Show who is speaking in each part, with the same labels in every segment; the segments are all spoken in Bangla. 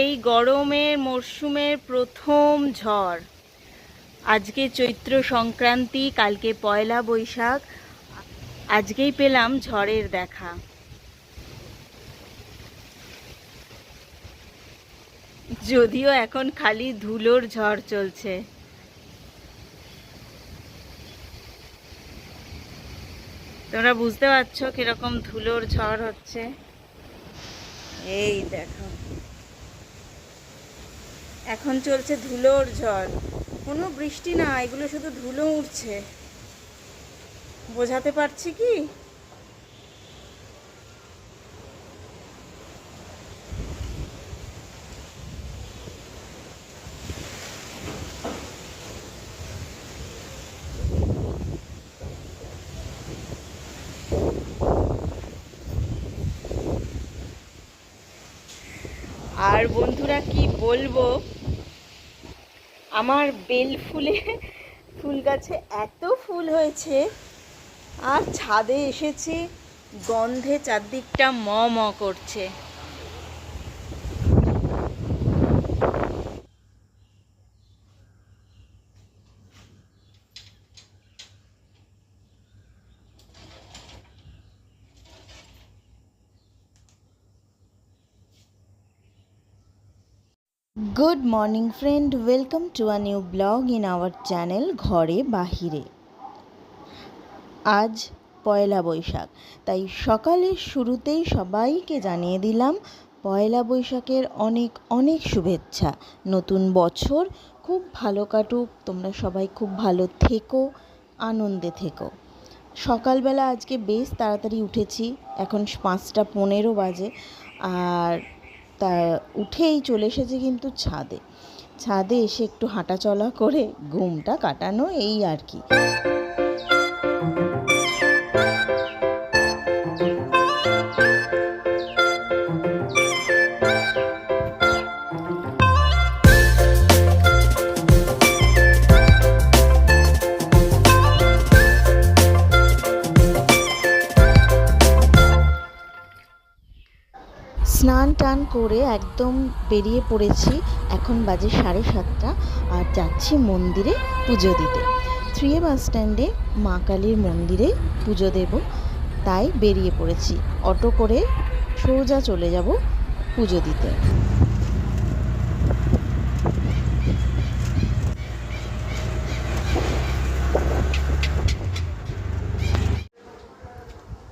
Speaker 1: এই গরমের মরশুমের প্রথম ঝড়। আজকে চৈত্র সংক্রান্তি, কালকে পয়লা বৈশাখ। আজকেই পেলাম ঝড়ের দেখা। যদিও এখন খালি ধুলোর ঝড় চলছে। তোমরা বুঝতে পারছ কীরকম ধুলোর ঝড় হচ্ছে? এই দেখো। এখন চলছে ধুলোর ঝড়। কোনো বৃষ্টি না, এগুলো শুধু ধুলো উঠছে বোঝাতে পারছি কি? আর বন্ধুরা কি বলব? আমার বেল ফুলে, ফুল গাছে এত ফুল হয়েছে। আর ছাদে এসেছি, গন্ধে চারদিকটা ম ম করছে। Good morning friend welcome to a new blog in our channel ঘরে বাহিরে আজ পয়লা বৈশাখ, তাই সকালের শুরুতেই সবাইকে জানিয়ে দিলাম পয়লা বৈশাখের অনেক অনেক শুভেচ্ছা। নতুন বছর, খুব ভালো কাটুক, তোমরা সবাই খুব ভালো থেকো, আনন্দে থেকো। সকালবেলা আজকে বেশ তাড়াতাড়ি উঠেছি, এখন পাঁচটা পনেরো বাজে, আর তা উঠেই চলে এসেছে কিন্তু ছাদে। ছাদে এসে একটু হাঁটাচলা করে ঘুমটা কাটানো এই আর কি। টান করে একদম বেরিয়ে পড়েছি। এখন বাজে সাড়ে সাতটা আর যাচ্ছি মন্দিরে পুজো দিতে। থ্রি এ বাস স্ট্যান্ডে মা কালীর মন্দিরে পুজো দেব, তাই বেরিয়ে পড়েছি। অটো করে সোজা চলে যাব পুজো দিতে।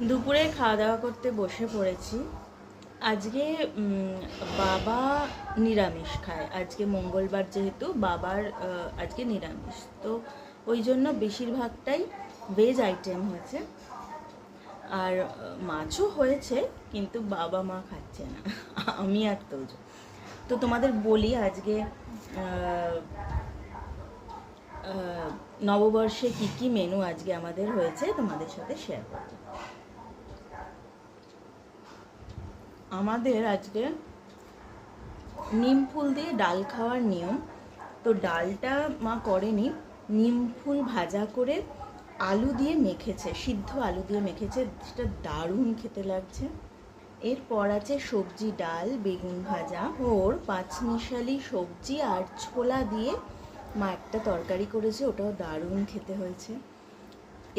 Speaker 1: দুপুরে খাওয়া দাওয়া করতে বসে পড়েছি। আজকে বাবা নিরামিষ খায়। আজকে মঙ্গলবার যেহেতু, বাবার আজকে নিরামিষ। তো ওই জন্য বেশিরভাগটাই ভেজ আইটেম হয়েছে। আর, মাছও হয়েছে, কিন্তু বাবা মা খাচ্ছে না। আমি আর তোজো। তো তোমাদের বলি আজকে নববর্ষে কি কি মেনু আজকে আমাদের হয়েছে, তোমাদের সাথে শেয়ার করব। আমাদের আজকে নিম ফুল দিয়ে ডাল খাওয়ার নিয়ম। তো ডালটা মা করেনি, নিম ফুল ভাজা করে আলু দিয়ে মেখেছে, সিদ্ধ আলু দিয়ে মেখেছে সেটা দারুণ খেতে লাগছে। এরপর আছে সবজি ডাল, বেগুন ভাজা, ওর পাঁচমিশালি সবজি আর ছোলা দিয়ে মা একটা তরকারি করেছে, ওটাও দারুণ খেতে হয়েছে।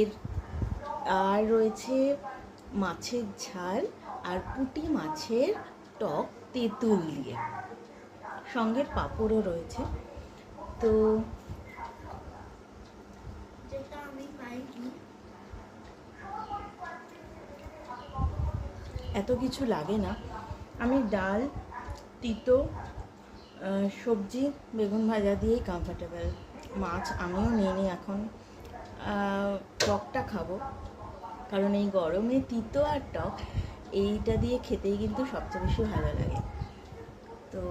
Speaker 1: এর আর রয়েছে মাছের ঝাল আর পুঁটি মাছের টক তেঁতুল দিয়ে। সঙ্গে পাঁপড়ও রয়েছে। তো এত কিছু লাগে না। আমি ডাল তিতো সবজি বেগুন ভাজা দিয়েই কমফর্টেবল মাছ আমিও নিয়ে নিই এখন। টকটা খাব। কারণ এই গরমে তিতো আর টক এইটা দিয়ে খেতেই কিন্তু সবচেয়ে বেশি ভালো লাগে। তো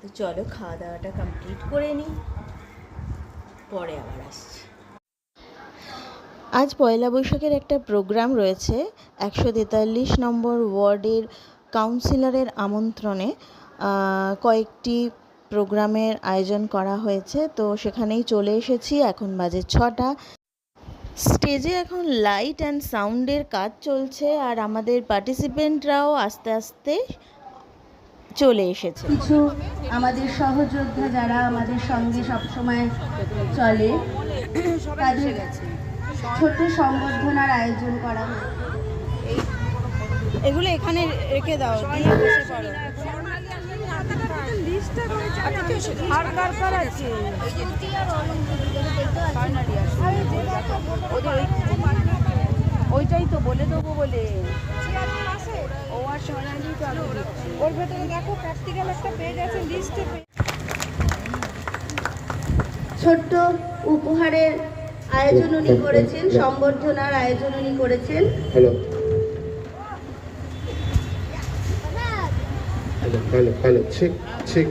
Speaker 1: তো চলো খাওয়া দাওয়াটা কমপ্লিট করে নিই। পরে আবার আসছি। আজ পয়লা বৈশাখের একটা প্রোগ্রাম রয়েছে একশো তেতাল্লিশ নম্বর ওয়ার্ডের কাউন্সিলরের আমন্ত্রণে কয়েকটি প্রোগ্রামের আয়োজন করা হয়েছে। তো সেখানেই চলে এসেছি। এখন বাজে ছটা। স্টেজে এখন লাইট অ্যান্ড সাউন্ডের কাজ চলছে আর আমাদের পার্টিসিপেন্টরাও আস্তে আস্তে চলে এসেছে।
Speaker 2: কিছু আমাদের সহযোদ্ধা যারা আমাদের সঙ্গে সবসময় চলে তাদের ছোট সংবর্ধনার আয়োজন করা হয়।
Speaker 1: এগুলো এখানে রেখে দাও দিয়ে বসে পড়ো।
Speaker 3: আর কার কার আছে ওইটাই তো বলে দেবো বলে ও আর সোনালি তো আমি ওর ভেতরে দেখো প্র্যাকটিক্যাল একটা পেজ আছে লিস্টে
Speaker 2: ছোট্ট উপহারের আয়োজন উনি করেছেন সম্বর্ধনার আয়োজন উনি করেছেন.
Speaker 4: Hello, hello, hello. Chick, chick,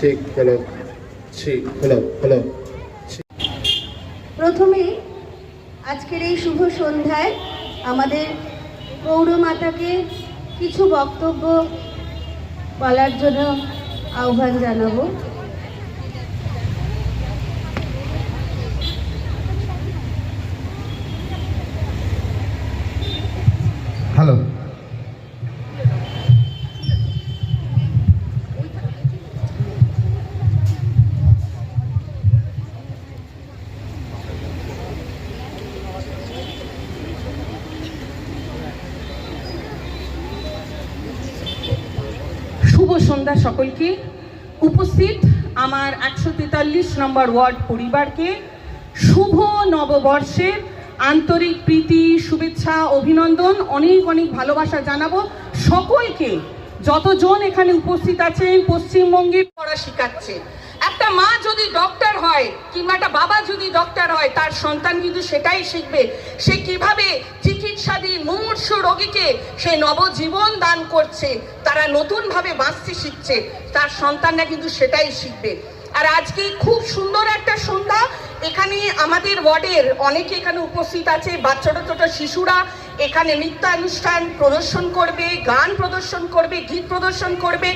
Speaker 4: chick, hello. Chick, hello, hello.
Speaker 2: প্রথমে আজকের এই শুভ সন্ধ্যায় আমাদের গৌরমাতাকে কিছু বক্তব্য বলার জন্য আহ্বান জানাব
Speaker 4: Hello.
Speaker 5: সন্ধ্যা সকলকে উপস্থিত আমার একশো তেতাল্লিশ নম্বর ওয়ার্ড পরিবারকে। শুভ নববর্ষের আন্তরিক প্রীতি, শুভেচ্ছা, অভিনন্দন, অনেক অনেক ভালোবাসা জানাব সকলকে। যতজন এখানে উপস্থিত আছেন পশ্চিমবঙ্গে পড়া শেখাচ্ছে। একটা মা যদি ডক্টর হয়, কিংবা একটা বাবা যদি ডক্টর হয়, তার সন্তান কিন্তু সেটাই শিখবে। সে কীভাবে চিকিৎসাধীন মুমূর্ষ রোগীকে সে নবজীবন দান করছে, তারা নতুনভাবে বাঁচতে শিখছে, তার সন্তানরা কিন্তু সেটাই শিখবে। আর আজকে খুব সুন্দর একটা সন্ধ্যা। এখানে আমাদের ওয়ার্ডের অনেকে এখানে উপস্থিত আছে, বাচ্চা ছোট ছোট শিশুরা। এখানে নৃত্যানুষ্ঠান প্রদর্শন করবে, গান প্রদর্শন করবে, গীত প্রদর্শন করবে।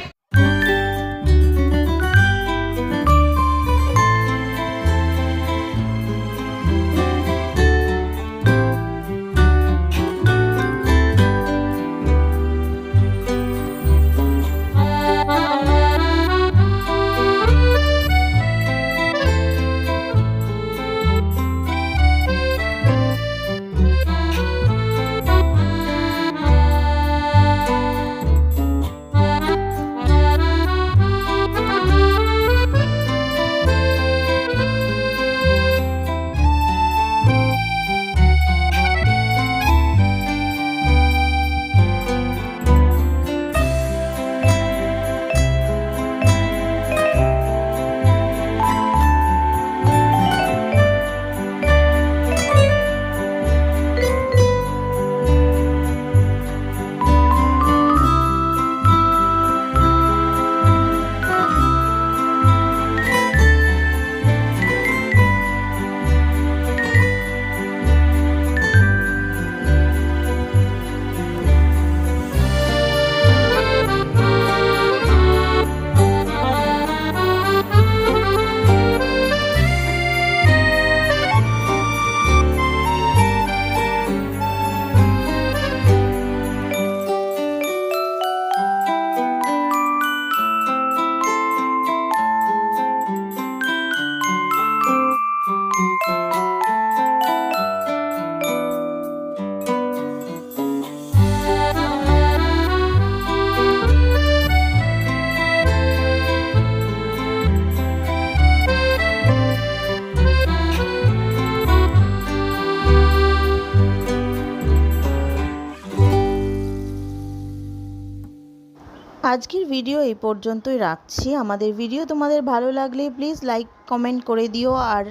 Speaker 1: আজকের ভিডিও এই পর্যন্তই রাখছি। আমাদের ভিডিও তোমাদের ভালো লাগলে প্লিজ লাইক কমেন্ট করে দিও আর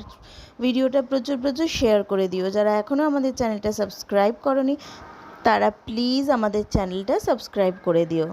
Speaker 1: ভিডিওটা প্রচুর প্রচুর শেয়ার করে দিও। যারা এখনও আমাদের চ্যানেলটা সাবস্ক্রাইব করনি, তারা প্লিজ আমাদের চ্যানেলটা সাবস্ক্রাইব করে দিও।